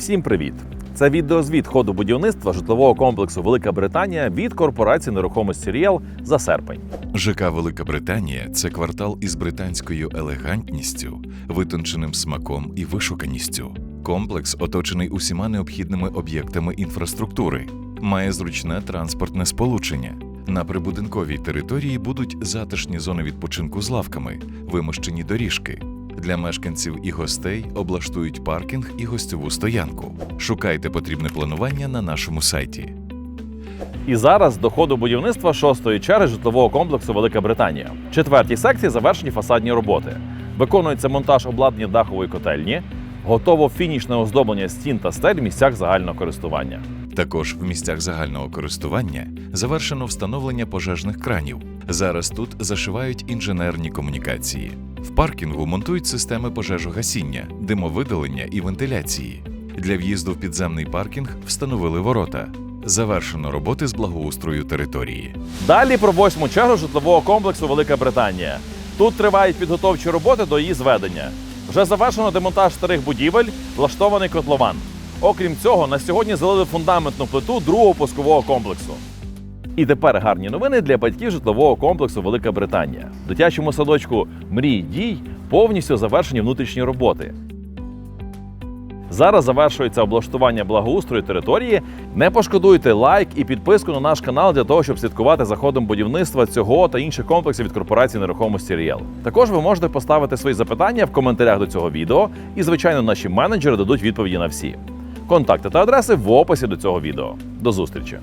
Всім привіт! Це відеозвіт ходу будівництва житлового комплексу Велика Британія від корпорації нерухомості Ріел за серпень. ЖК Велика Британія це квартал із британською елегантністю, витонченим смаком і вишуканістю. Комплекс оточений усіма необхідними об'єктами інфраструктури, має зручне транспортне сполучення. На прибудинковій території будуть затишні зони відпочинку з лавками, вимощені доріжки. Для мешканців і гостей облаштують паркінг і гостьову стоянку. Шукайте потрібне планування на нашому сайті. І зараз до ходу будівництва шостої черги житлового комплексу Велика Британія. В четвертій секції завершені фасадні роботи. Виконується монтаж обладнання дахової котельні, готово фінішне оздоблення стін та стель в місцях загального користування. Також в місцях загального користування завершено встановлення пожежних кранів. Зараз тут зашивають інженерні комунікації. В паркінгу монтують системи пожежогасіння, димовидалення і вентиляції. Для в'їзду в підземний паркінг встановили ворота. Завершено роботи з благоустрою території. Далі про восьму чергу житлового комплексу Велика Британія. Тут тривають підготовчі роботи до її зведення. Вже завершено демонтаж старих будівель, влаштований котлован. Окрім цього, на сьогодні залили фундаментну плиту другого пускового комплексу. І тепер гарні новини для батьків житлового комплексу Велика Британія. В дитячому садочку Мрій дій повністю завершені внутрішні роботи. Зараз завершується облаштування благоустрою території. Не пошкодуйте лайк і підписку на наш канал для того, щоб слідкувати за ходом будівництва цього та інших комплексів від корпорації нерухомості Ріел. Також ви можете поставити свої запитання в коментарях до цього відео, і звичайно, наші менеджери дадуть відповіді на всі. Контакти та адреси в описі до цього відео. До зустрічі!